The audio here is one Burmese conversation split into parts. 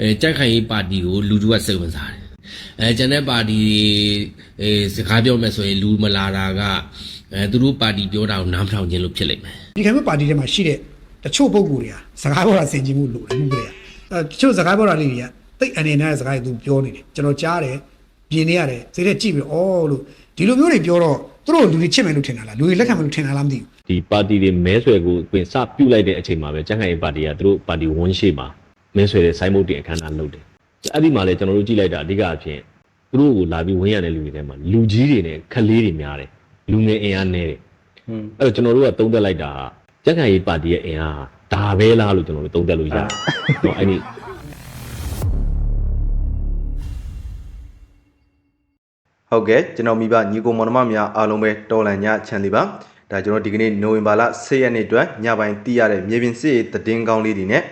အဲကြက်ခိုင်ရေးပါတီကိုလူထုကစိတ်ဝင်စားတယ်အဲကျန်တဲ့ပါတီအဲစကားပြောမယ်ဆိုရင်လူမလာတာကအဲသူတို့ပါတီပြောတာကိုနားမထောင်ခြင်းလို့ဖြစ်လိမ့်မယ်ဒီခိုင်မပါတီထဲမှာရှိတဲ့တချို့ပုံကိုယ်တွေကစကားပြောတာဆင်ခြင်မှုလိုတယ်မှုကလေးအဲတချို့စကားပြောတာလေးတွေကတိတ်အနေနဲ့စကားတွေသူပြောနေတယ်ကျွန်တော်ကြားတယ်ပြင်နေရတယ်စိတ်ထဲကြည့်ပြီးအော်လို့ဒီလိုမျိုးတွေပြောတော့သူတို့လူတွေချစ်မယ်လို့ထင်တာလားလူတွေလက်ခံမယ်လို့ထင်တာလားမသိဘူးဒီပါတီတွေမဲဆွယ်ကိုအပြင်စပြုတ်လိုက်တဲ့အချိန်မှာပဲကျန်းခိုင်ရေးပါတီကသူတို့ပါတီဝန်းရှိမှာ မဲဆွယ်တဲ့ဆိုင်းဘုတ်တင်အခမ်းအနားလုပ်တယ်အဲ့ဒီမှာလည်းကျွန်တော်တို့ကြည့်လိုက်တာအဓိကအဖြစ်သူတို့ကိုလာပြီးဝန်းရတဲ့လူတွေထဲမှာလူကြီးတွေနဲ့ခလေးတွေများတယ်လူငယ်အင်အားနည်းတယ်အဲ့တော့ကျွန်တော်တို့ကသုံးသပ်လိုက်တာကကျန်းခိုင်ရေးပါတီရဲ့အင်အားဒါပဲလားလို့ကျွန်တော်တို့သုံးသပ်လို့ရတယ်နော်အဲ့ဒီဟုတ်ကဲ့ကျွန်တော်မိဘညီကိုမောင်နှမများအားလုံးပဲတော်လန်ညချမ်းလေးပါဒါကျွန်တော်ဒီကနေ့နိုဝင်ဘာလ10ရက်နေ့အတွက်ညပိုင်းတည်ရတဲ့မြေပြင်စစ်ရေးသတင်းကောင်းလေးတွေနဲ့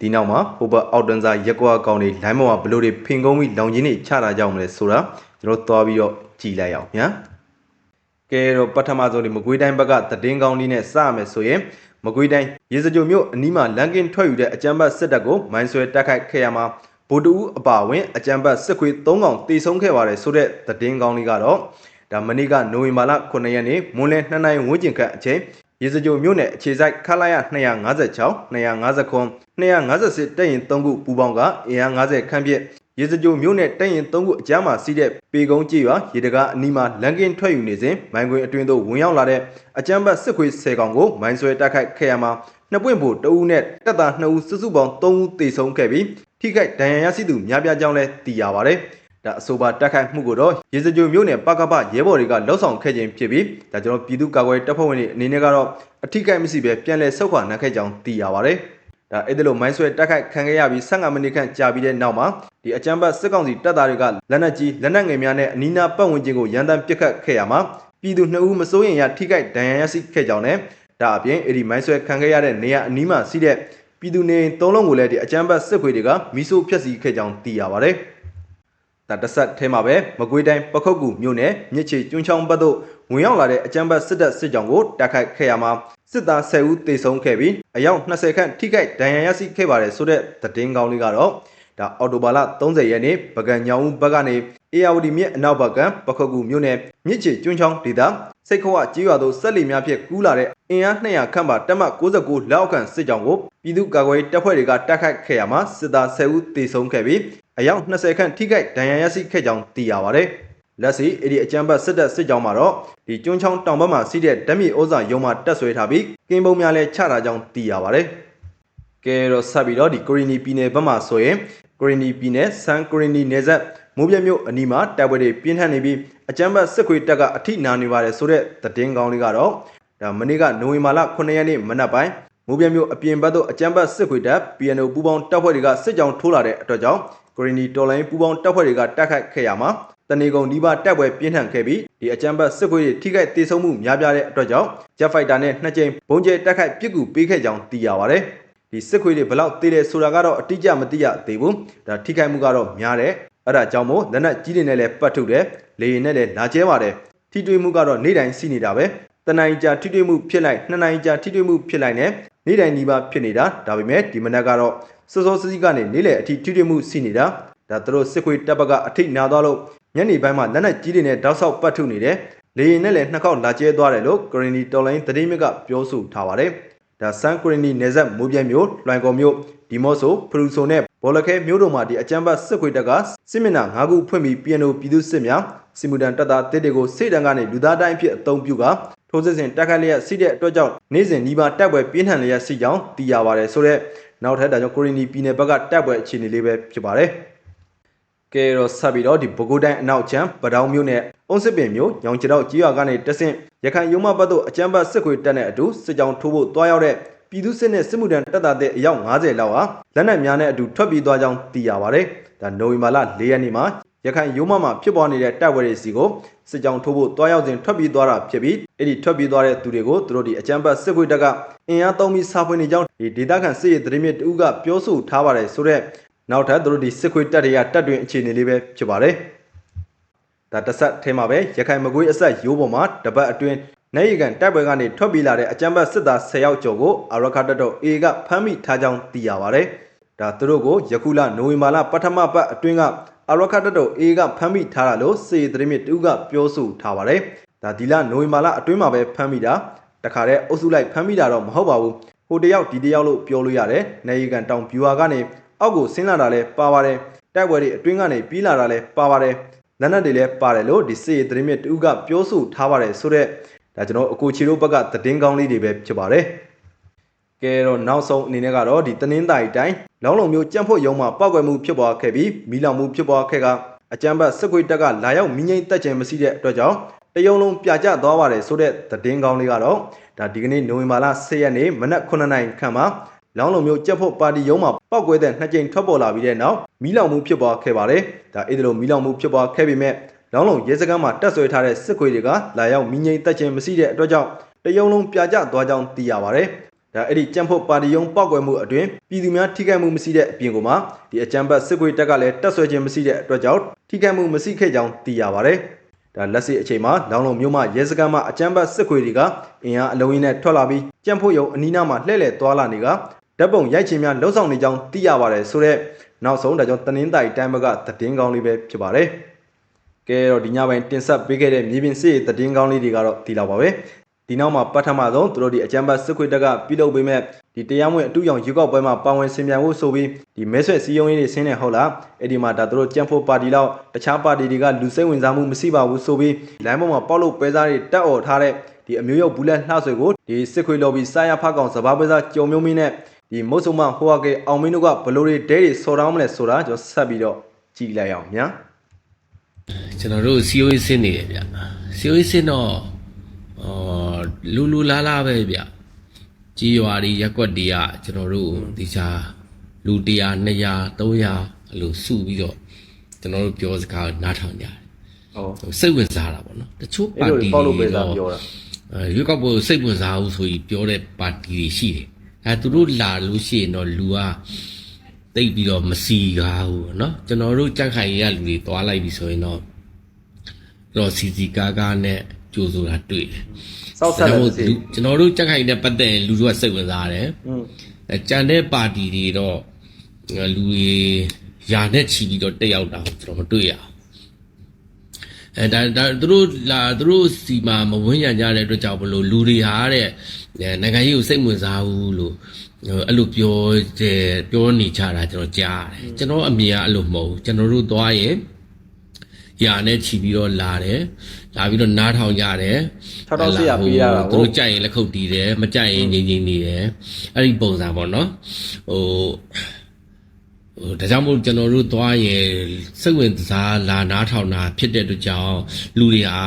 ဒီနောက်မှာဟိုဘက်အောက်တန်းစားရက်ကွာကောင်းတွေလိုင်းမောင်ကဘလို့တွေဖင်ကုန်းပြီးလောင်ချင်းတွေချတာကြောင့်မလဲဆိုတာကျွန်တော်သွားပြီးတော့ကြည်လိုက်အောင်ညာကဲတော့ပထမဆုံးဒီမကွေးတိုင်းဘက်ကသတင်းကောင်းလေးနဲ့စရမယ်ဆိုရင်မကွေးတိုင်းရေစကြိုမြို့အနီးမှာလန်ကင်ထွက်ယူတဲ့အကြမ်းဖက်စစ်တပ်ကိုမိုင်းဆွဲတိုက်ခိုက်ခဲ့ရမှာဗိုလ်တူအပါဝင်အကြမ်းဖက်စစ်ခွေ3កောင်တေဆုံးခဲ့ပါတယ်ဆိုတဲ့သတင်းကောင်းလေးကတော့ဒါမနေ့ကနိုဝင်ဘာလ9ရက်နေ့မွန်းလယ်2နိုင်ဝန်းကျင်ခန့်အချိန် ရေစကြိုမြို့နယ်အခြေစိုက်ခလာရ256 259 250တက်ရင်3ခုပူပေါင်းကအင်အား90ခန့်ဖြင့်ရေစကြိုမြို့နယ်တက်ရင်3ခုအကြားမှာစီးတဲ့ပေကုန်းကြီးရွာရေတကားအနီးမှာလန်ကင်ထွက်ယူနေစဉ်မိုင်းခွင်အတွင်းသို့ဝင်ရောက်လာတဲ့အကြမ်းဖက်စစ်ခွေ10កောင်ကိုမိုင်းဆွဲတိုက်ခိုက်ခဲ့ရမှာနှစ်ပွင့်ဖို့တအူးနဲ့တက်တာ2ဦးစုစုပေါင်း3ဦးသေဆုံးခဲ့ပြီးထိခိုက်ဒဏ်ရာရရှိသူများပြားကြောင်းလည်းသိရပါတယ်။ ဒါအဆိုပါတိုက်ခိုက်မှုကိုတော့ရေစကြိုမြို့နယ်ပကပရဲဘော်တွေကလှုပ်ဆောင်ခဲ့ခြင်းဖြစ်ပြီးဒါကျွန်တော်ပြည်သူ့ကာကွယ်တပ်ဖွဲ့ဝင်တွေအနေနဲ့ကတော့အထိခိုက်မရှိဘဲပြန်လည်ဆုတ်ခွာနိုင်ခဲ့ကြောင်းသိရပါတယ်။ဒါအဲ့ဒီလိုမိုင်းဆွဲတိုက်ခိုက်ခံခဲ့ရပြီး15မိနစ်ခန့်ကြာပြီးတဲ့နောက်မှာဒီအကြမ်းဖက်စစ်ကောင်စီတပ်သားတွေကလက်နက်ကြီးလက်နက်ငယ်များနဲ့အနီးနားပတ်ဝန်းကျင်ကိုရန်တမ်းပစ်ခတ်ခဲ့ရမှာပြည်သူ2ဦးမစိုးရင်ရထိခိုက်ဒဏ်ရာရရှိခဲ့ကြောင်းနဲ့ဒါအပြင်အဲ့ဒီမိုင်းဆွဲခံခဲ့ရတဲ့နေရာအနီးမှာရှိတဲ့ပြည်သူနေသုံးလုံးကိုလည်းဒီအကြမ်းဖက်စစ်ခွေတွေကမိဆိုးဖျက်ဆီးခဲ့ကြောင်းသိရပါတယ်။ ဒါတစ်ဆက်ထဲမှာပဲမကွေးတိုင်းပခုတ်ကူမြို့နယ်မြစ်ချေကျွန်းချောင်းဘက်သို့ဝင်ရောက်လာတဲ့အကြမ်းဖက်စစ်တပ်စစ်ကြောင်းကိုတိုက်ခိုက်ခဲ့ရမှာစစ်သား10ဦးသေဆုံးခဲ့ပြီးအယောက်20ခန့်ထိခိုက်ဒဏ်ရာရရှိခဲ့ပါတယ်ဆိုတဲ့သတင်းကောင်းလေးကတော့ဒါအော်တိုဘာလ30ရက်နေ့ပကံညောင်ဦးဘက်ကနေအေယာဝတီမြစ်အနောက်ဘက်ကပခုတ်ကူမြို့နယ်မြစ်ချေကျွန်းချောင်းဒေသစိတ်ခွာကြေးရွာသို့ဆက်လီများဖြင့်ကူးလာတဲ့အင်အား200ခန့်ပါတက်မ69လက်အောက်ခံစစ်ကြောင်းကိုပြည်သူ့ကာကွယ်တပ်ဖွဲ့တွေကတိုက်ခိုက်ခဲ့ရမှာစစ်သား10ဦးသေဆုံးခဲ့ပြီး အယောက်20ခန့်ထိခိုက်ဒဏ်ရာရရှိခဲ့ကြောင်းသိရပါတယ်။လက်စီအဲ့ဒီအကြမ်းဖက်စစ်တပ်စစ်ကြောင်းမှာတော့ဒီကျွန်းချောင်းတောင်ဘက်မှာစီးတဲ့ဓာတ်မြေဩဇာရုံမှာတက်ဆွဲထားပြီးကင်းပုံများလည်းချတာကြောင်းသိရပါတယ်။ကဲတော့ဆက်ပြီးတော့ဒီကိုရီနီပြည်နယ်ဘက်မှာဆိုရင်ကိုရီနီပြည်နယ်ဆန်ကိုရီနီနယ်စပ်မိုးပြမြို့အနီးမှာတိုက်ပွဲတွေပြင်းထန်နေပြီးအကြမ်းဖက်စစ်ခွေတပ်ကအထိနာနေပါတယ်ဆိုတဲ့သတင်းကောင်းလေးကတော့ဒါမနေ့ကနိုဝင်ဘာလ9ရက်နေ့မနက်ပိုင်းမိုးပြမြို့အပြင်ဘက်သို့အကြမ်းဖက်စစ်ခွေတပ် PNO ပူးပေါင်းတပ်ဖွဲ့တွေကစစ်ကြောင်းထိုးလာတဲ့အတွက်ကြောင့် ကိုရီနီတော်လိုင်းပူးပေါင်းတပ်ဖွဲ့တွေကတိုက်ခိုက်ခဲ့ရမှာတနေကုန်ဒီပါတိုက်ပွဲပြင်းထန်ခဲ့ပြီးဒီအကြမ်းဖက်စစ်ခွေတွေထိခိုက်ဒေဆုံးမှုများပြားတဲ့အတွက်ကြောင့် Jet Fighter နဲ့နှစ်ကြိမ်ဘုံကျဲတိုက်ခိုက်ပစ်ကူပေးခဲ့ကြောင်းသိရပါတယ်ဒီစစ်ခွေတွေဘလောက်သေးတယ်ဆိုတာကတော့အတိအကျမသိရသေးဘူးဒါထိခိုက်မှုကတော့များတယ်အဲ့ဒါကြောင့်မို့လက်နက်ကြီးတွေနဲ့လည်းပတ်ထုတ်တယ်လေရင်နဲ့လည်းလာကျဲပါတယ်ထိတွေ့မှုကတော့နေ့တိုင်းရှိနေတာပဲတနင်္လာကြာထိတွေ့မှုဖြစ်လိုက်နှစ်နိုင်ကြာထိတွေ့မှုဖြစ်လိုက်နဲ့ နေ့တိုင်းဒီပါဖြစ်နေတာဒါပေမဲ့ဒီမနက်ကတော့စောစောစီးစီးကနေနေ့လယ်အထိထိတွေ့မှုရှိနေတာဒါသူတို့စစ်ခွေတပ်ဘက်ကအထိနာသွားလို့ညနေပိုင်းမှာလက်နက်ကြီးတွေနဲ့တောက်ဆောက်ပတ်ထုတ်နေတယ်လေရင်နဲ့လည်းနှစ်ခေါက်လာကျဲသွားတယ်လို့ကရင်နီတော်လိုင်းသတင်းမြစ်ကပြောဆိုထားပါတယ်ဒါဆန်ကရင်နီနယ်စပ်မိုးပြဲမြို့လွိုင်ကော်မြို့ဒီမော့ဆိုဖရူဆိုနဲ့ ဘောလခဲမြို့တို့မှာဒီအကြမ်းဖက်စစ်ခွေတပ်ကစစ်မျက်နှာ၅ခုဖွင့်ပြီး PNO ပြည်သူစစ်များစီမူတန်တပ်သားတစ်တွေကိုစိတ်တံကနေလူသားတိုင်းအဖြစ်အသုံးပြုကထိုးစစ်ဆင်တက်ခတ်လျက်စီးတဲ့အတွက်ကြောင့်နေ့စဉ်ဒီပါတက်ပွဲပြင်းထန်လျက်စီကြောင်းသိရပါတယ်ဆိုတော့နောက်ထပ်ဒါကြောင့်ကိုရီနီပြည်နယ်ဘက်ကတက်ပွဲအခြေအနေလေးပဲဖြစ်ပါတယ်ကဲတော့ဆက်ပြီးတော့ဒီဘကိုးတိုင်းအနောက်ချမ်းပတောင်မြို့နယ်အုံးစစ်ပင်မြို့ညောင်ကျတော့ကြီးရွာကနေတဆင့်ရခိုင်ရုံးမဘတ်တို့အကြမ်းဖက်စစ်ခွေတက်တဲ့အတူစစ်ကြောင်းထိုးဖို့တွားရောက်တဲ့ ပြည်သူစစ်နဲ့စစ်မှုထမ်းတပ်သားတဲ့အယောက်90လောက်ဟာလက်နက်များနဲ့အတူထွက်ပြေးသွားကြောင်းသိရပါတယ်။ဒါနိုဝင်ဘာလ၄ရက်နေ့မှာရခိုင်ရုံးမမှာဖြစ်ပေါ်နေတဲ့တပ်ဝဲတွေစီကိုစစ်ကြောင်းထိုးဖို့တွားရောက်စဉ်ထွက်ပြေးသွားတာဖြစ်ပြီးအဲ့ဒီထွက်ပြေးသွားတဲ့သူတွေကိုသူတို့ဒီအကြမ်းဖက်စစ်ခွေတပ်ကအင်အားသုံးပြီးစာဖွင့်နေကြောင်းဒီဒေသခံစစ်ရေးသတင်းမြစ်တူကပြောဆိုထားပါတယ်ဆိုတော့နောက်ထပ်သူတို့ဒီစစ်ခွေတပ်တွေကတပ်တွင်အခြေအနေလေးပဲဖြစ်ပါတယ်။ဒါတဆက်ထဲမှာပဲရခိုင်မကွေးအဆက်ရိုးပေါ်မှာတပတ်အတွင်း နေရီကန်တိုက်ပွဲကနေထွက်ပြေးလာတဲ့အကြမ်းဖက်စစ်သား10ယောက်ကျော်ကိုအာရခတ်တော် A ကဖမ်းမိထားကြောင်းသိရပါတယ်။ဒါသူတို့ကိုယခုလနိုဝင်ဘာလပထမပတ်အတွင်းကအာရခတ်တော် A ကဖမ်းမိထားတာလို့စေသတင်းမြစ်တူကပြောဆိုထားပါတယ်ဒါဒီလနိုဝင်ဘာလအတွင်းမှာပဲဖမ်းမိတာတခါတည်းအုပ်စုလိုက်ဖမ်းမိတာတော့မဟုတ်ပါဘူးဟိုတယောက်ဒီတယောက်လို့ပြောလို့ရတယ်နေရီကန်တောင်ဗျူဟာကနေအောက်ကိုဆင်းလာတာလဲပါပါတယ်တိုက်ပွဲတွေအတွင်းကနေပြီးလာတာလဲပါပါတယ်လက်နက်တွေလည်းပါတယ်လို့ဒီစေသတင်းမြစ်တူကပြောဆိုထားပါတယ်ဆိုတော့ ဒါကျွန်တော်အကိုချီတို့ဘက်ကသတင်းကောင်းလေးတွေပဲဖြစ်ပါတယ်ကဲတော့နောက်ဆုံးအနေနဲ့ကတော့ဒီတနင်္သာရီတိုင်းလောင်းလုံမျိုးကြံ့ဖို့ရုံမှာပောက်ကွယ်မှုဖြစ်ပွားခဲ့ပြီးမီးလောင်မှုဖြစ်ပွားခဲ့ကအကြမ်းဖက်စစ်ခွေးတပ်ကလာရောက်မိငိမ့်တက်ချင်မရှိတဲ့အတွက်ကြောင့်တယုံလုံးပြကြသွားပါတယ်ဆိုတဲ့သတင်းကောင်းလေးကတော့ဒါဒီကနေ့နိုဝင်ဘာလ10ရက်နေ့မနက်9နာရီခန့်မှာလောင်းလုံမျိုးကြက်ဖို့ပါတီရုံးမှာပောက်ကွဲတဲ့နှစ်ကြိမ်ထွက်ပေါ်လာပြီးတဲ့နောက်မီးလောင်မှုဖြစ်ပွားခဲ့ပါတယ်ဒါအဲ့ဒီလိုမီးလောင်မှုဖြစ်ပွားခဲ့ပေမဲ့ လောင်းလုံရဲစခန်းမှာတက်ဆွဲထားတဲ့စစ်ခွေးတွေကလာရောက်မိငိမ့်တက်ချင်မရှိတဲ့အတွက်ကြောင့်တယုံလုံးပြကြသွားကြောင်းသိရပါတယ်ဒါအဲ့ဒီကြံဖို့ပါတီယုံပောက်ကွယ်မှုအတွင်ပြည်သူများထိခိုက်မှုမရှိတဲ့အပြင်ကိုမှဒီအကြံဘတ်စစ်ခွေတက်ကလည်းတက်ဆွဲခြင်းမရှိတဲ့အတွက်ကြောင့်ထိခိုက်မှုမရှိခဲ့ကြောင်းသိရပါတယ်။ဒါလက်ရှိအချိန်မှာလောင်လုံမျိုးမှရဲစခန်းမှအကြံဘတ်စစ်ခွေတွေကအင်အားအလုံးရင်းနဲ့ထွက်လာပြီးကြံဖို့ယုံအနီးနားမှာလှည့်လည်သွားလာနေကဓာတ်ပုံရိုက်ခြင်းများလှုံ့ဆော်နေကြောင်းသိရပါတယ်ဆိုတော့နောက်ဆုံးဒါကြောင့်တနင်္သာရီတိုင်းဘက်ကသတင်းကောင်းလေးပဲဖြစ်ပါတယ်။ ကဲတော့ဒီညပိုင်းတင်ဆက်ပေးခဲ့တဲ့မြေပြင်စစ်ရေးသတင်းကောင်းလေးတွေကတော့ဒီလောက်ပါပဲ။ဒီနောက်မှာပထမဆုံးသူတို့ဒီအကြံပတ်စစ်ခွေတက်ကပြုလုပ်ပေးမဲ့ဒီတရားမဝင်အတူရောင်ရွေးကောက်ပွဲမှာပါဝင်ဆင်ပြိုင်ဖို့ဆိုပြီးဒီမဲဆွဲစည်းရုံးရေးတွေဆင်းနေဟုတ်လားအဲ့ဒီမှာဒါသူတို့ကြံဖို့ပါတီလောက်တခြားပါတီတွေကလူစိတ်ဝင်စားမှုမရှိပါဘူးဆိုပြီးလိုင်းပေါ်မှာပေါက်လို့ပဲစားတွေတက်អော်ထားတဲ့ဒီအမျိုးရုပ်ဘူးလက်လှဆွေကိုဒီစစ်ခွေလော်ဘီစာရဖကောင်စဘာပွဲစားကြုံမျိုးမင်းနဲ့ဒီမုတ်ဆုံမဟိုဟာကေအောင်မင်းတို့ကဘလို့တွေဒဲတွေဆော်တောင်းမလဲဆိုတာကျွန်တော်ဆက်ပြီးတော့ကြည့်လိုက်အောင်ညာ ကျွန်တော်တို့ COA ဆင်းနေတယ်ဗျ COA ဆင်းတော့အော်လူလူလားလားပဲဗျကြီးရွာတွေရက်ကွက်တွေကကျွန်တော်တို့ဒီချာလူ100 200 300အဲ့လိုစုပြီးတော့ကျွန်တော်တို့ပြောစကားနားထောင်ကြတယ်ဟုတ်စိတ်ဝင်စားတာပေါ့နော်တချို့ပါအဲ့လိုတီပေါက်လို့ပဲတွေစားတော့ပြောတာအဲရွေးကောက်ပွဲကိုစိတ်ဝင်စားဘူးဆိုပြီးပြောတဲ့ပါတီတွေရှိတယ်အဲသူတို့လာလို့ရှိရင်တော့လူက တိတ်ပြီးတော့မစီကားဘူးပေါ့နော်ကျွန်တော်တို့ကြက်ခိုင်ရလူတွေသွားလိုက်ပြီဆိုရင်တော့တော့စီစီကားကားနဲ့ကြိုးဆိုတာတွေ့တယ်စောက်ဆက်ဒါလို့ကြောင့်စီလူကျွန်တော်တို့ကြက်ခိုင်နဲ့ပတ်သက်ရင်လူတို့ကစိတ်ဝင်စားတယ်อืมအဲကြံတဲ့ပါတီတွေတော့အဲလူတွေယာနဲ့ချီပြီးတော့တက်ရောက်တာကိုကျွန်တော်မတွေ့ရအောင်အဲဒါဒါသူတို့လာသူတို့စီမှာမဝန်းရံကြတဲ့အတွက်ကြောင့်ဘလို့လူတွေဟာတဲ့အဲနိုင်ငံရေးကိုစိတ်ဝင်စားဘူးလို့ဟို အဲ့လိုပြောတယ်ပြောနေကြတာကျွန်တော်ကြားတယ်ကျွန်တော်အမြင်ကအဲ့လိုမဟုတ်ဘူးကျွန်တော်တို့သွားရင်ယာနဲ့ချီပြီးတော့လာတယ်လာပြီးတော့နားထောင်ကြတယ်ထောက်ထောက်စီရပေးရတာသူကိုတို့ကြိုက်ရင်လက်ခုပ်တီးတယ်မကြိုက်ရင်ငြိမ်ငြိမ်နေတယ်အဲ့ဒီပုံစံပေါ့နော်ဟိုဟိုဒါကြောင့်မို့ကျွန်တော်တို့သွားရင်စိတ်ဝင်စားလာနားထောင်တာဖြစ်တဲ့အတွက်ကြောင့်လူတွေဟာ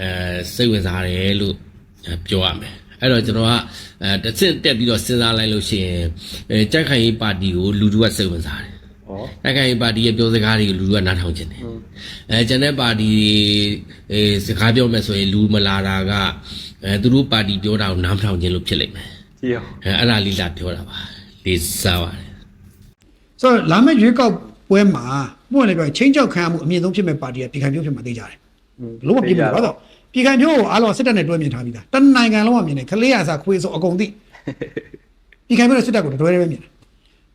အဲစိတ်ဝင်စားတယ်လို့အဲပြောရမယ် အဲ့တော့ကျွန်တော်ကအဲတစ်စစ်တက်ပြီးတော့စဉ်းစားလိုက်လို့ရှိရင်အဲကြိုက်ခိုင်ရေးပါတီကိုလူတို့ကစိတ်ဝင်စားတယ်ဩတိုက်ခိုင်ပါတီရဲ့ပြောစကားတွေကိုလူကနားထောင်ခြင်းတယ်အဲကျန်တဲ့ပါတီအဲစကားပြောမယ်ဆိုရင်လူမလာတာကအဲသူတို့ပါတီပြောတာကိုနားမထောင်ခြင်းလို့ဖြစ်လိမ့်မယ်ကြည့်အောင်အဲအဲ့ဒါလေးလာပြောတာပါလေးစားပါတယ်ဆိုတော့လာမယ့်ရွေးကောက်ပွဲမှာပွင့်လည်းပြောချင်းချောက်ခံရမှုအမြင့်ဆုံးဖြစ်မဲ့ပါတီကပြည်ခိုင်ဖြိုးဖြစ်မှာသိကြတယ်ဘလို့မပြစ်ဘူးဘာလို့ ပြည်ခိုင်ဖြိုးကိုအားလုံးစစ်တပ်နဲ့တွဲမြင်ထားပြီးသားတနိုင်ငံလုံးကမြင်တယ်ခလေးရစာခွေးဆိုအကုန်သိပြည်ခိုင်ဖြိုးနဲ့စစ်တပ်ကိုတွဲရဲပဲမြင်တယ်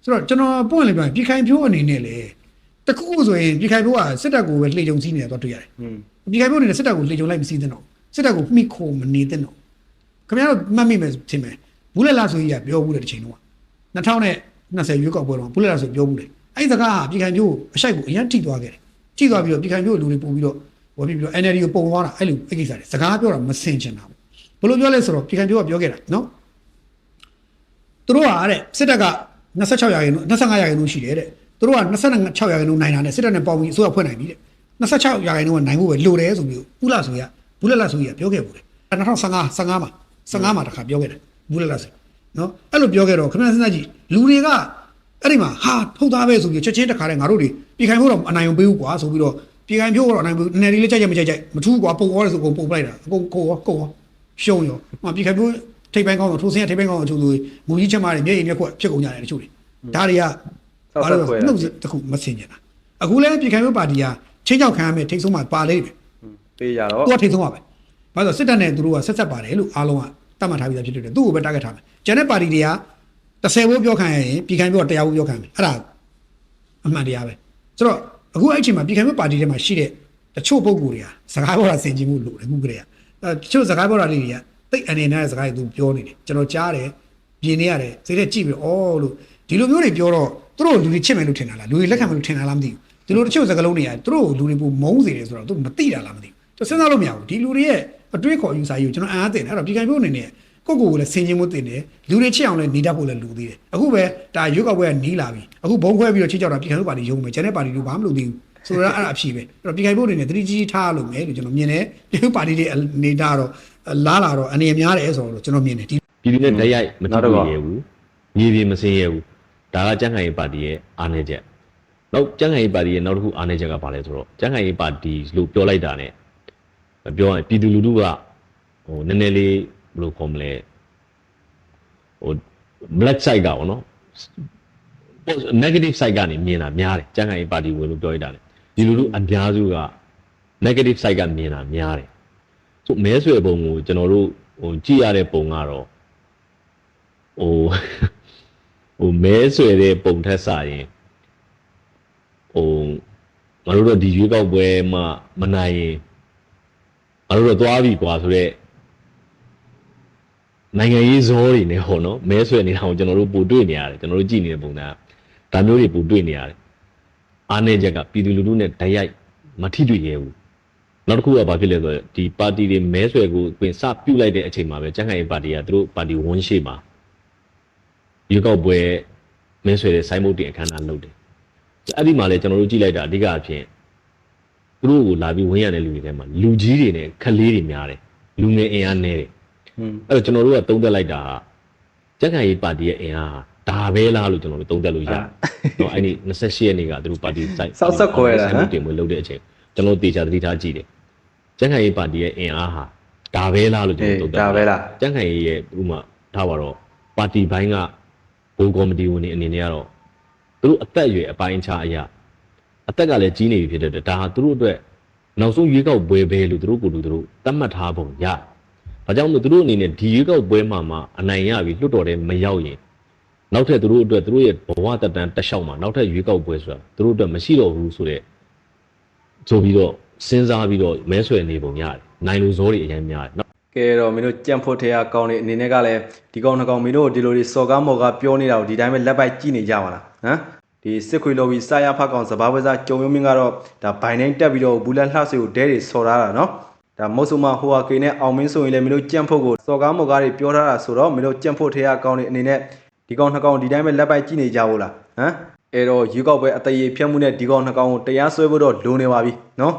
ဆိုတော့ကျွန်တော်ပွင့်လည်းပြောပြည်ခိုင်ဖြိုးအနေနဲ့လေတခုဆိုရင်ပြည်ခိုင်ဖြိုးကစစ်တပ်ကိုပဲလှေကြုံစည်းနေတာတော့တွေ့ရတယ်อืมပြည်ခိုင်ဖြိုးအနေနဲ့စစ်တပ်ကိုလှေကြုံလိုက်မစည်းသင့်တော့စစ်တပ်ကိုမှီခိုမနေသင့်တော့ခင်ဗျားတို့မှတ်မိမယ်ထင်မယ်ဘူးလက်လားဆိုကြီးကပြောဘူးတဲ့တစ်ချိန်လုံးက2020ရွေးကောက်ပွဲတော့ဘူးလက်လားဆိုပြောဘူးတယ်အဲ့ဒီစကားကပြည်ခိုင်ဖြိုးအရှိုက်ကိုအရင်ထိသွားခဲ့တယ်ထိသွားပြီးတော့ပြည်ခိုင်ဖြိုးလူတွေပို့ပြီးတော့ ဟောပြီးပြီးတော့ NLD ကိုပုံသွားတာအဲ့လိုအဲ့ကိစ္စတွေစကားပြောတာမစင်ချင်တာဘူးဘယ်လိုပြောလဲဆိုတော့ပြည်ခိုင်ဖြိုးကပြောခဲ့တာနော်သူတို့ကတဲ့စစ်တပ်က26ရာခိုင်နှုန်း25ရာခိုင်နှုန်းရှိတယ်တဲ့သူတို့က26ရာခိုင်နှုန်းနိုင်တာနဲ့စစ်တပ်နဲ့ပေါင်းပြီးအစိုးရဖွဲ့နိုင်ပြီတဲ့26ရာခိုင်နှုန်းကနိုင်ဖို့ပဲလိုတယ်ဆိုပြီးဦးလာဆိုရဘူးလက်လာဆိုရပြောခဲ့ဘူးတဲ့2015 15မှာ15မှာတခါပြောခဲ့တယ်ဘူးလက်လာဆိုနော်အဲ့လိုပြောခဲ့တော့ခဏစဉ်းစားကြည့်လူတွေကအဲ့ဒီမှာဟာထုတ်သားပဲဆိုပြီးချက်ချင်းတခါတည်းငါတို့တွေပြည်ခိုင်ဖို့တော့အနိုင်အောင်ပေးဘူးကွာဆိုပြီးတော့ ပြည်ခိုင်ဖို့တော့အနိုင်ဘူးနယ်ဒီလေးကြိုက်ကြမကြိုက်ကြိုက်မထူးကွာပုံဩတယ်ဆိုကုန်ပုံပလိုက်တာအကုန်ကိုရောကိုရောရှုံးရောဟောပြည်ခိုင်ဖို့ထိပ်ပိုင်းကောင်းတော့ထိုးစင်းထိပ်ပိုင်းကောင်းတော့သူတို့မူကြီးချက်မားတွေမျက်ရည်မျက်ခွက်ဖြစ်ကုန်ကြတယ်တချို့တွေဒါတွေကစောက်ဆက်ခွဲတာနှုတ်တခုမစင်ကြတာအခုလည်းပြည်ခိုင်ဖို့ပါတီကချင်းချောက်ခံရမယ်ထိတ်ဆုံးမှာပါလိမ့်မယ်ပေးကြတော့သူကထိတ်ဆုံးပါပဲဘာလို့လဲဆိုတော့စစ်တပ်နဲ့သူတို့ကဆက်ဆက်ပါတယ်လို့အားလုံးကတတ်မှတ်ထားပြီးသားဖြစ်တဲ့အတွက်သူ့ကိုပဲတာဂက်ထားမယ်ကျန်တဲ့ပါတီတွေက30ဘိုးပြောခံရရင်ပြည်ခိုင်ဘိုးကတရားဘိုးပြောခံမယ်အဲ့ဒါအမှန်တရားပဲဆိုတော့ အခုအဲ့အချိန်မှာပြည်ခိုင်ဘိုးပါတီထဲမှာရှိတဲ့တချို့ပုဂ္ဂိုလ်တွေကစကားပြောတာစင်ကြင်မှုလို့တယ်ခုကလေးကအဲတချို့စကားပြောတာလေးတွေကတိတ်အနေနဲ့စကားတွေသူပြောနေတယ်ကျွန်တော်ကြားတယ်ပြင်နေရတယ်စိတ်ထဲကြည့်ပြီးအော်လို့ဒီလိုမျိုးတွေပြောတော့သူတို့လူတွေချစ်မယ်လို့ထင်တာလားလူတွေလက်ခံမယ်လို့ထင်တာလားမသိဘူးဒီလိုတချို့စကားလုံးတွေကသူတို့လူတွေပုံမုန်းစေတယ်ဆိုတော့သူမသိတာလားမသိဘူးကျွန်တော်စဉ်းစားလို့မရဘူးဒီလူတွေရဲ့အတွေးခေါ်ယူဆရေးကိုကျွန်တော်အားအသင့်တယ်အဲ့တော့ပြည်ခိုင်ဘိုးအနေနဲ့ ကိုယ့်ကိုယ်ကိုလည်းဆင်ခြင်မှုတင်တယ်လူတွေချစ်အောင်လည်းနေတတ်ဖို့လည်းလူသေးတယ်အခုပဲဒါရွေးကောက်ပွဲကနီးလာပြီအခုဘုံခွဲပြီးတော့ချစ်ကြောက်တာပြည်ခိုင်ဘိုးပါတီရုံးမယ်ကျန်တဲ့ပါတီတို့ဘာမှမလုပ်သေးဘူးဆိုတော့အဲ့ဒါအဖြစ်ပဲအဲ့တော့ပြည်ခိုင်ဘိုးအနေနဲ့တတိကြီးထားလို့မယ်လို့ကျွန်တော်မြင်တယ်ပြည်ခိုင်ပါတီတွေနေတာတော့လားလာတော့အနေများတယ်ဆိုတော့ကျွန်တော်မြင်တယ်ဒီပြည်သူနဲ့ဓာတ်ရိုက်မနောက်တိတစ်တွေ့ခုရဘူးမြေပြင်မစင်းရဘူးဒါကကြံ့ခိုင်ရေးပါတီရဲ့အားနည်းချက်နောက်ကြံ့ခိုင်ရေးပါတီရဲ့နောက်တစ်ခုအားနည်းချက်ကဘာလဲဆိုတော့ကြံ့ခိုင်ရေးပါတီလို့ပြောလိုက်တာ ਨੇ ပြောရင်ပြည်သူလူထုကဟိုနည်းနည်းလေး ဘယ်လိုခေါ်မလဲဟို black side ကပေါ့နော် negative side ကနေမြင်တာများတယ်ကြံ့ခိုင်ရေးပါတီဝင်လို့ပြောရတာ ਨੇ ဒီလူထုအများစုက negative side ကမြင်တာများတယ်ဆိုမဲဆွယ်ပုံကိုကျွန်တော်တို့ဟိုကြည့်ရတဲ့ပုံကတော့ဟိုဟိုမဲဆွဲတဲ့ပုံထက်စာရင်ဟိုငါတို့တော့ဒီရွေးကောက်ပွဲမှာမနိုင်ရင်ငါတို့တော့သွားပြီကွာဆိုတော့ နိုင်ငံရေးဇောတွေနဲ့ဟောနော်မဲဆွဲနေတာကိုကျွန်တော်တို့ပို့တွေ့နေရတယ်ကျွန်တော်တို့ကြည့်နေတဲ့ပုံစံကဒါမျိုးတွေပို့တွေ့နေရတယ်အားနေချက်ကပြည်သူလူထုနဲ့ဓာတ်ရိုက်မထိတွေ့ရဘူးနောက်တစ်ခုကဘာဖြစ်လဲဆိုတော့ဒီပါတီတွေမဲဆွဲကိုပြင်စပြုတ်လိုက်တဲ့အချိန်မှာပဲကျန်းခိုင်ရေးပါတီကသူတို့ပါတီဝန်းရှိမှာရွေးကောက်ပွဲမင်းဆွေတဲ့ဆိုင်းဘုတ်တင်အခမ်းအနားလုပ်တယ်။အဲ့ဒီမှာလည်းကျွန်တော်တို့ကြည့်လိုက်တာအဓိကအဖြစ်သူတို့ကိုလာပြီးဝင်းရတဲ့လူတွေထဲမှာလူကြီးတွေနဲ့ခလေးတွေများတယ်။လူငယ်အင်အားနည်းတယ်ဟွန်း။ အဲ့တော့ကျွန်တော်တို့ကသုံးသပ်လိုက်တာဟာကြက်ခံရေးပါတီရဲ့အင်အားဟာဒါပဲလားလို့ကျွန်တော်တို့သုံးသပ်လို့ရတယ်။တော့အဲ့ဒီ28ရက်နေ့ကသူတို့ပါတီစိုက်စောက်ဆက်ခွဲတာဟမ်ဆိုင်းဘုတ်တင်ပွဲလုပ်တဲ့အချိန်ကျွန်တော်တို့တေချာသတိထားကြည့်တယ်။ကြက်ခံရေးပါတီရဲ့အင်အားဟာဒါပဲလားလို့ကျွန်အေးတော်တို့သုံးသပ်ဒါပဲလားကြက်ခံရေးရဲ့ဥပမာထားပါတော့ပါတီဘိုင်းကဘိုးကော်မတီဝင်တွေအနေနဲ့ကတော့သူတို့အသက်အရွယ်အပိုင်းအခြားအရာအသက်ကလည်းကြီးနေပြီဖြစ်တဲ့အတွက်ဒါဟာသူတို့အတွက်နောက်ဆုံးရွေးကောက်ပွဲပဲလို့သူတို့ကိုယ်သူတို့သတ်မှတ်ထားပုံရတယ်။ ဒါကြောင့်မို့သူတို့အနေနဲ့ဒီရွေးကောက်ပွဲမှာမှအနိုင်ရပြီလွတ်တော်တဲ့မရောက်ရင်နောက်ထပ်သူတို့အတွက်သူတို့ရဲ့ဘဝတက်တန်းတစ်လျှောက်မှာနောက်ထပ်ရွေးကောက်ပွဲဆိုတာသူတို့အတွက်မရှိတော့ဘူးဆိုတော့ဆိုပြီးတော့စဉ်းစားပြီးတော့မဲဆွယ်နေပုံရတယ်။နိုင်လူဇောတွေအရင်များတယ်။ကဲတော့မင်းတို့ကြံ့ဖို့ထဲကကောင်းနေအနေနဲ့ကလည်းဒီကောင်နှစ်ကောင်မင်းတို့ဒီလိုတွေစော်ကားမော်ကားပြောနေတာကိုဒီတိုင်းပဲလက်ပိုက်ကြည့်နေကြပါလားဟမ်ဒီစစ်ခွေလို့ပြီးစာရဖတ်ကောင်စဘာဝဇာကြုံမျိုးမင်းကတော့ဒါဘိုင်တိုင်းတက်ပြီးတော့ဘူးလက်လှဆွေကိုဒဲတွေစော်ထားတာနော် ဒါမုတ်ဆုမဟိုဟာကေနဲ့အောင်မင်းဆိုရင်လည်းမင်းတို့ကြံ့ဖို့ကိုစော်ကားမော်ကားတွေပြောထားတာဆိုတော့မင်းတို့ကြံ့ဖို့ထဲကကောင်းနေအနေနဲ့ဒီကောင်နှစ်ကောင်ဒီတိုင်းပဲလက်ပိုက်ကြည့်နေကြဖို့လားဟမ်အဲ့တော့ယူကောက်ပွဲအတရေဖြတ်မှုနဲ့ဒီကောင်နှစ်ကောင်ကိုတရားစွဲဖို့တော့လိုနေပါပြီနော်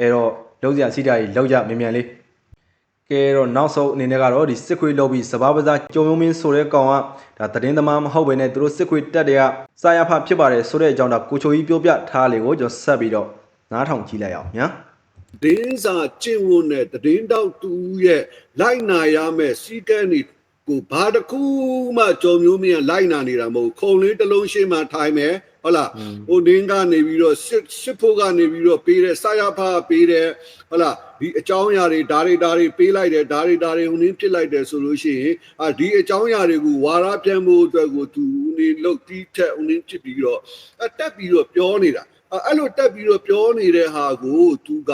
အဲ့တော့လုံးစရာစီးတာကြီးလောက်ကြမြန်မြန်လေးကဲတော့နောက်ဆုံးအနေနဲ့ကတော့ဒီစစ်ခွေလော်ပြီးစဘာပဇာကြုံယုံမင်းဆိုတဲ့ကောင်ကဒါသတင်းသမားမဟုတ်ဘဲနဲ့သူတို့စစ်ခွေတက်တဲ့ကစာရဖဖြစ်ပါတယ်ဆိုတဲ့အကြောင်းဒါကိုချိုကြီးပြောပြထားလေကိုကျွန်တော်ဆက်ပြီးတော့နားထောင်ကြည့်လိုက်အောင်ညာ ဒင်းစာကျင့်ဝတ်နဲ့တည်င်းတောက်သူရဲ့လိုက်နာရမယ်စီကဲနေကိုဘာတစ်ခုမှကြုံမျိုးမင်းကလိုက်နာနေတာမဟုတ်ခုံလေးတစ်လုံးရှေ့မှာထိုင်မယ်ဟုတ်လားဟိုဒင်းကနေပြီးတော့စစ်စစ်ဖို့ကနေပြီးတော့ပေးတဲ့စာရဖာပေးတဲ့ဟုတ်လားဒီအကြောင်းအရာတွေဒါတွေဒါတွေပေးလိုက်တယ်ဒါတွေဒါတွေဟိုနင်းဖြစ်လိုက်တယ်ဆိုလို့ရှိရင်အာဒီအကြောင်းအရာတွေကိုဝါရပြန်ဖို့အတွက်ကိုသူနေလုတ်တီးထက်ဟိုနင်းဖြစ်ပြီးတော့အတက်ပြီးတော့ပြောနေတာ အဲ့အဲ့လိုတက်ပြီးတော့ပြောနေတဲ့ဟာကိုသူက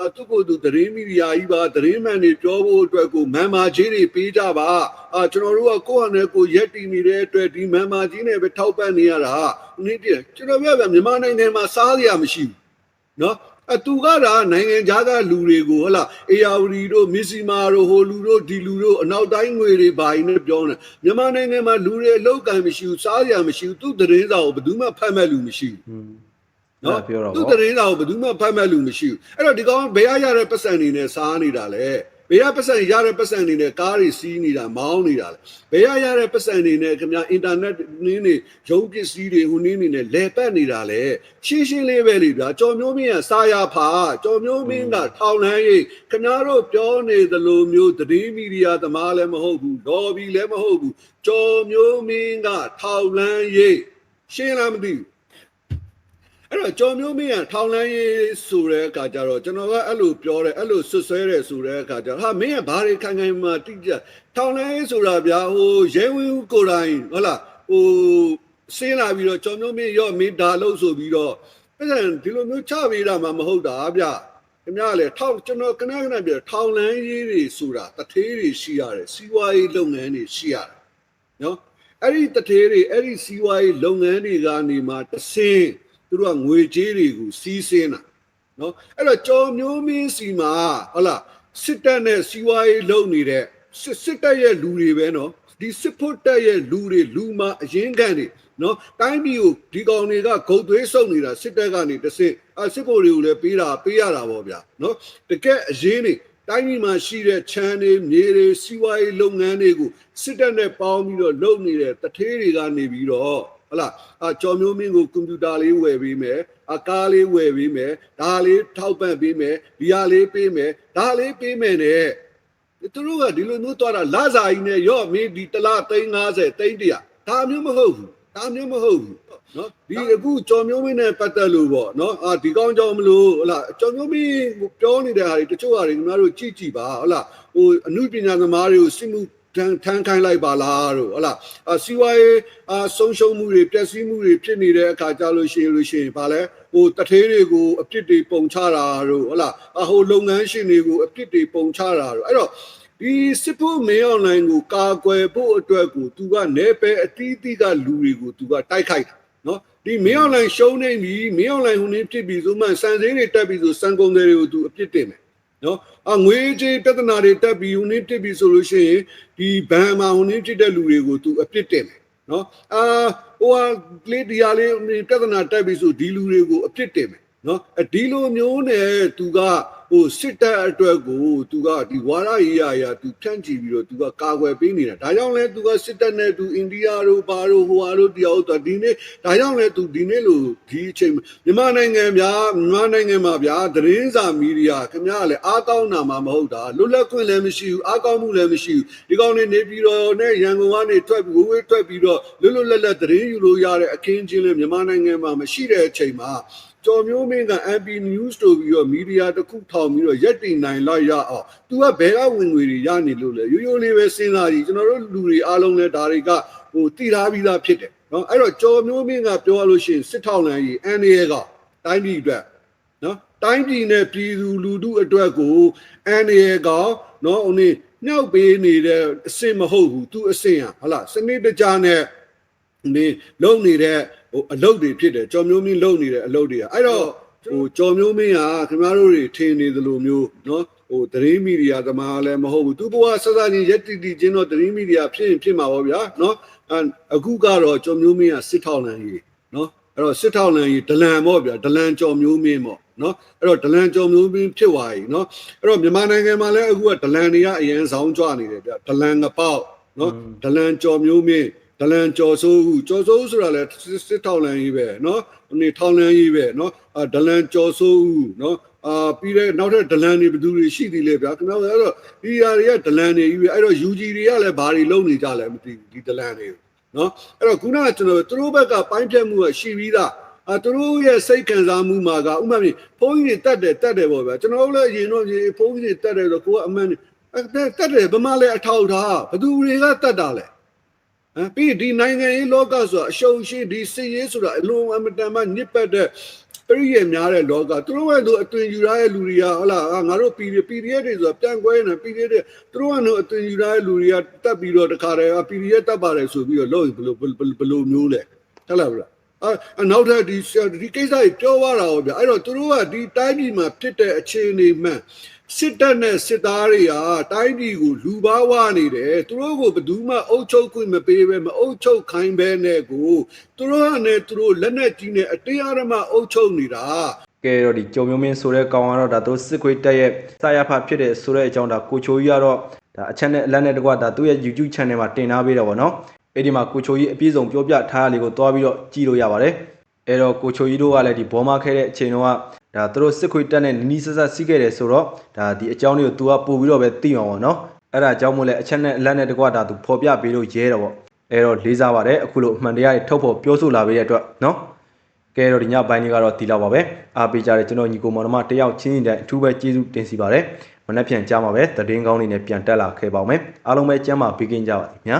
အသူ့ကိုယ်သူသတင်းမီဒီယာကြီးပါသတင်းမှန်တွေပြောဖို့အတွက်ကိုမန်မာကြီးတွေပေးကြပါအာကျွန်တော်တို့ကကိုယ့်ဟာနဲ့ကိုယ်ရက်တည်နေတဲ့အတွက်ဒီမန်မာကြီးနဲ့ပဲထောက်ပံ့နေရတာနည်းတည်းကျွန်တော်ပြောပြမြန်မာနိုင်ငံမှာစားစရာမရှိဘူးနော်အတူကတာနိုင်ငံခြားသားလူတွေကိုဟလာအေယာဝတီတို့မစ္စည်းမာတို့ဟိုလူတို့ဒီလူတို့အနောက်တိုင်းငွေတွေဘာကြီးနဲ့ပြောနေမြန်မာနိုင်ငံမှာလူတွေအလောက်ကံမရှိဘူးစားစရာမရှိဘူးသူသတင်းစာကိုဘယ်သူမှဖတ်မဲ့လူမရှိဘူး နော်နော်ပြောတော့သူဗောတရင်စာကိုဘယ်သူမှဖတ်မဲ့လူမရှိဘူးအဲ့တော့ဒီကောင်ဘယ်ရရတဲ့ပတ်စံနေနဲ့စားနေတာလဲဘယ်ရပတ်စံရတဲ့ပတ်စံနေနဲ့ကားတွေစီးနေတာမောင်းနေတာလဲဘယ်ရရတဲ့ပတ်စံနေနဲ့ခင်ဗျာအင်တာနက်နင်းနေရုံးပစ္စည်းတွေဟိုနင်းနေနဲ့လဲပတ်နေတာလဲရှင်းရှင်းလေးပဲလေဗျာကြော်မျိုးမင်းကစားရဖာကြော်မျိုးမင်းကထောင်လန်းရေးခင်ဗျားတို့ပြောနေသလိုမျိုးသတင်းမီဒီယာသမားလည်းမဟုတ်ဘူးဒေါ်ဘီလည်းမဟုတ်ဘူးကြော်မျိုးမင်းကထောင်လန်းရေးရှင်းလားမသိဘူး အဲ့အဲ့တော့ကျော်မျိုးမင်းကထောင်လန်းရေးဆိုတဲ့အခါကျတော့ကျွန်တော်ကအဲ့လိုပြောတယ်အဲ့လိုဆွဆွဲတယ်ဆိုတဲ့အခါကျတော့ဟာမင်းကဘာတွေခိုင်ခိုင်မာတိကျထောင်လန်းရေးဆိုတာဗျာဟိုရဲဝင်းဦးကိုယ်တိုင်ဟုတ်လားဟိုဆင်းလာပြီးတော့ကျော်မျိုးမင်းရော့မင်းဒါလို့ဆိုပြီးတော့အဲ့ဒါဒီလိုမျိုးချပေးတာမှမဟုတ်တာဗျာခင်ဗျားလေထောင်ကျွန်တော်ခဏခဏပြောထောင်လန်းရေးတွေဆိုတာတထေးတွေရှိရတယ်စီးပွားရေးလုပ်ငန်းတွေရှိရတယ်နော်အဲ့ဒီတထေးတွေအဲ့ဒီစီးပွားရေးလုပ်ငန်းတွေကနေမှတဆင်း သူတို့ကငွေကြေးတွေကိုစီးဆင်းတာနော်အဲ့တော့ကြော်မျိုးမင်းစီမှာဟုတ်လားစစ်တပ်နဲ့စီးပွားရေးလုပ်နေတဲ့စစ်စစ်တပ်ရဲ့လူတွေပဲနော်ဒီစစ်ဖို့တပ်ရဲ့လူတွေလူမအရင်ကန်တွေနော်တိုင်းပြည်ကိုဒီကောင်တွေကဂုတ်သွေးစုပ်နေတာစစ်တပ်ကနေတစ်စစ်အစစ်ဖို့တွေကိုလည်းပေးတာပေးရတာပေါ့ဗျာနော်တကယ်အရင်နေတိုင်းပြည်မှာရှိတဲ့ခြံတွေမြေတွေစီးပွားရေးလုပ်ငန်းတွေကိုစစ်တပ်နဲ့ပေါင်းပြီးတော့လုပ်နေတဲ့တထေးတွေကနေပြီးတော့ ဟုတ်လားအကျော်မျိုးမင်းကိုကွန်ပျူတာလေးဝယ်ပေးမယ်အကားလေးဝယ်ပေးမယ်ဒါလေးထောက်ပံ့ပေးမယ်ဒီဟာလေးပေးမယ်ဒါလေးပေးမယ်နဲ့သူတို့ကဒီလိုမျိုးသွားတာလာစာကြီးနဲ့ရော့မင်းဒီတစ်လ350 300ဒါမျိုးမဟုတ်ဘူးဒါမျိုးမဟုတ်ဘူးနော်ဒီအခုကျော်မျိုးမင်းနဲ့ပတ်သက်လို့ပေါ့နော်အာဒီကောင်းကြောင်မလို့ဟုတ်လားကျော်မျိုးမင်းပြောနေတဲ့ဟာတွေတချို့ဟာတွေခင်ဗျားတို့ကြည့်ကြည့်ပါဟုတ်လားဟိုအမှုပညာသမားတွေကိုစစ်မှု ထမ်းထမ်းခိုင်းလိုက်ပါလားတို့ဟုတ်လားအစီဝါရေးအဆုံးရှုံးမှုတွေပျက်စီးမှုတွေဖြစ်နေတဲ့အခါကြလို့ရှိရင်လို့ရှိရင်ဗာလဲဟိုတထေးတွေကိုအပြစ်တွေပုံချတာတို့ဟုတ်လားအဟိုလုပ်ငန်းရှင်တွေကိုအပြစ်တွေပုံချတာတို့အဲ့တော့ဒီစစ်ဖို့မင်းအွန်လိုင်းကိုကာကွယ်ဖို့အတွက်ကိုသူကနေပဲအတီးတီးကလူတွေကိုသူကတိုက်ခိုက်တာနော်ဒီမင်းအွန်လိုင်းရှုံးနေပြီမင်းအွန်လိုင်းဟိုနေဖြစ်ပြီဆိုမှစံစင်းတွေတက်ပြီဆိုစံကုန်တွေကိုသူအပြစ်တင်မယ် နော်အငွေကြေးပြဿနာတွေတက်ပြီးဟိုနေဖြစ်ပြီဆိုလို့ရှိရင်ဒီဘဏ်မှာဟိုနေဖြစ်တဲ့လူတွေကိုသူအပြစ်တင်မယ်နော်အာဟိုဟာလေဒီယာလေးပြဿနာတက်ပြီဆိုဒီလူတွေကိုအပြစ်တင်မယ်နော်အဒီလိုမျိုးနဲ့သူက ဟိုစစ်တပ်အတွက်ကိုသူကဒီဝါရရေးရရာသူဖြန့်ချီပြီးတော့သူကကာကွယ်ပေးနေတာဒါကြောင့်လဲသူကစစ်တပ်နဲ့သူအိန္ဒိယတို့ဘာတို့ဟိုဟာတို့တရားတို့ဒီနေ့ဒါကြောင့်လဲသူဒီနေ့လို့ဒီအချိန်မြန်မာနိုင်ငံဗျာမြန်မာနိုင်ငံမှာဗျာသတင်းစာမီဒီယာခင်ဗျားကလည်းအားကောင်းတာမှမဟုတ်တာလွတ်လပ်ခွင့်လည်းမရှိဘူးအားကောင်းမှုလည်းမရှိဘူးဒီကောင်တွေနေပြီးတော့နဲ့ရန်ကုန်ကနေထွက်ပြီးဝေးဝေးထွက်ပြီးတော့လွတ်လွတ်လပ်လပ်သတင်းယူလို့ရတဲ့အခင်းချင်းလည်းမြန်မာနိုင်ငံမှာမရှိတဲ့အချိန်မှာ ကျော်မျိုးမင်းက MP News တို့ပြီးတော့မီဒီယာတစ်ခုထောင်ပြီးတော့ရက်တင်နိုင်လိုက်ရအောင် तू ကဘယ်ကဝင်ငွေတွေရနေလို့လဲရိုးရိုးလေးပဲစဉ်းစားကြည့်ကျွန်တော်တို့လူတွေအားလုံးလည်းဒါတွေကဟိုတည်ထားပြီးသားဖြစ်တယ်နော်အဲ့တော့ကျော်မျိုးမင်းကပြောရလို့ရှိရင်စစ်ထောက်လန်ကြီးအန်ဒီရဲကတိုင်းပြည်အတွက်နော်တိုင်းပြည်နဲ့ပြည်သူလူထုအတွက်ကိုအန်ဒီရဲကနော်ဟိုနေနှောက်ပေးနေတဲ့အစ်စ်မဟုတ်ဘူး तू အစ်စ်ရဟလာစနစ်တကျနဲ့နေလုံနေတဲ့ ဟိုအလုတ်တွေဖြစ်တယ်ကြော်မျိုးမင်းလုံနေတယ်အလုတ်တွေကအဲ့တော့ဟိုကြော်မျိုးမင်းကခင်ဗျားတို့တွေထင်နေသလိုမျိုးနော်ဟိုသတင်းမီဒီယာသမားလည်းမဟုတ်ဘူးသူဘဝဆက်စားချင်းရက်တီတီချင်းတော့သတင်းမီဒီယာဖြစ်ရင်ဖြစ်မှာပေါ့ဗျာနော်အခုကတော့ကြော်မျိုးမင်းကစစ်ထောက်လန်ကြီးနော်အဲ့တော့စစ်ထောက်လန်ကြီးဒလန်ပေါ့ဗျာဒလန်ကြော်မျိုးမင်းပေါ့နော်အဲ့တော့ဒလန်ကြော်မျိုးမင်းဖြစ်သွားပြီနော်အဲ့တော့မြန်မာနိုင်ငံမှာလည်းအခုကဒလန်တွေကအရင်ဆောင်းကြနေတယ်ဗျာဒလန်ငပေါက်နော်ဒလန်ကြော်မျိုးမင်း ဒလန်ကြော်စိုးဦးကြော်စိုးဦးဆိုတာလည်းစစ်ထောက်လန်ကြီးပဲနော်နေထောက်လန်ကြီးပဲနော်အာဒလန်ကြော်စိုးဦးနော်အာပြီးတဲ့နောက်ထပ်ဒလန်တွေဘယ်သူတွေရှိသေးလဲဗျာခင်ဗျားအဲ့တော့ဒီຢာတွေကဒလန်တွေကြီးပဲအဲ့တော့ UG တွေကလည်းဘာတွေလုပ်နေကြလဲမသိဘူးဒီဒလန်တွေနော်အဲ့တော့ခုနကကျွန်တော်သူတို့ဘက်ကပိုင်းဖြတ်မှုကရှိပြီးသားအာသူတို့ရဲ့စိတ်ခံစားမှုမှာကဥပမာပြဘုန်းကြီးတွေတတ်တယ်တတ်တယ်ပေါ့ဗျာကျွန်တော်တို့လည်းအရင်တော့ဘုန်းကြီးတွေတတ်တယ်ဆိုကိုကအမှန်အဲ့တတ်တယ်ဗမာလည်းအထောက်ထားဘသူတွေကတတ်တာလဲဟမ် ပြီးဒီနိုင်ငံရေးလောကဆိုတာအရှုံရှိဒီစစ်ရေးဆိုတာအလုံးအမတန်မှညစ်ပတ်တဲ့ပရိယေများတဲ့လောကသူတို့ကသူအသွင်ယူရတဲ့လူတွေကဟုတ်လားငါတို့ PDF PDF တွေဆိုတာပြန်ကွဲနေ PDF တွေသူတို့ကတော့အသွင်ယူရတဲ့လူတွေကတက်ပြီးတော့တခါတည်း PDF တက်ပါတယ်ဆိုပြီးတော့လို့ဘယ်လိုဘယ်လိုမျိုးလဲဟုတ်လားဗျာအနောက်ထပ်ဒီဒီကိစ္စကြီးပြောသွားတာဟောဗျအဲ့တော့သူတို့ကဒီတိုင်းပြည်မှာဖြစ်တဲ့အခြေအနေမှန် စစ်တပ်နဲ့စစ်သားတွေကတိုင်းပြည်ကိုလူပါဝနေတယ်သူတို့ကိုဘယ်သူမှအုပ်ချုပ်ခွင့်မပေးပဲမအုပ်ချုပ်ခိုင်းပဲနဲ့ကိုသူတို့ကလည်းသူတို့လက်နဲ့ကြီးနဲ့အတရားဓမ္မအုပ်ချုပ်နေတာကဲတော့ဒီကြုံမျိုးမင်းဆိုတဲ့ကောင်ကတော့ဒါသူစစ်ခွေးတက်ရဲ့စာရဖဖြစ်တဲ့ဆိုတဲ့အကြောင်းဒါကိုချိုကြီးကတော့ဒါအချက်နဲ့အလက်နဲ့တကွဒါသူ့ရဲ့ YouTube channel မှာတင်ထားပေးတော့ဗောနော်အဲ့ဒီမှာကိုချိုကြီးအပြည့်စုံပြောပြထားတာလေးကိုတွားပြီးတော့ကြည့်လို့ရပါတယ် အဲ့တော့ကိုချိုကြီးတို့ကလည်းဒီဘောမခဲတဲ့အချိန်တုန်းကဒါသူတို့စစ်ခွေးတက်နဲ့နီးနီးဆက်ဆက်စီးခဲ့တယ်ဆိုတော့ဒါဒီအကြောင်းလေးကို तू ကပို့ပြီးတော့ပဲသိအောင်ဗောနော်အဲ့ဒါအကြောင်းမို့လဲအချက်နဲ့အလက်နဲ့တကွဒါ तू ဖော်ပြပေးလို့ရဲတော့ဗောအဲ့တော့လေးစားပါတယ်အခုလိုအမှန်တရားတွေထုတ်ဖို့ပြောဆိုလာပေးတဲ့အတွက်နော်ကကဲတော့ဒီညပိုင်းလေးကတော့ဒီလောက်ပါပဲအားပေးကြတဲ့ကျွန်တော်ညီကိုမောင်နှမတယောက်ချင်းချင်းတဲ့အထူးပဲကျေးဇူးတင်စီပါတယ်မနေ့ပြန်ကြားမှာပဲသတင်းကောင်းတွေနဲ့ပြန်တက်လာခဲ့ပါမယ်အားလုံးပဲကျမ်းမာပေးကင်းကြပါစေခင်ဗျာ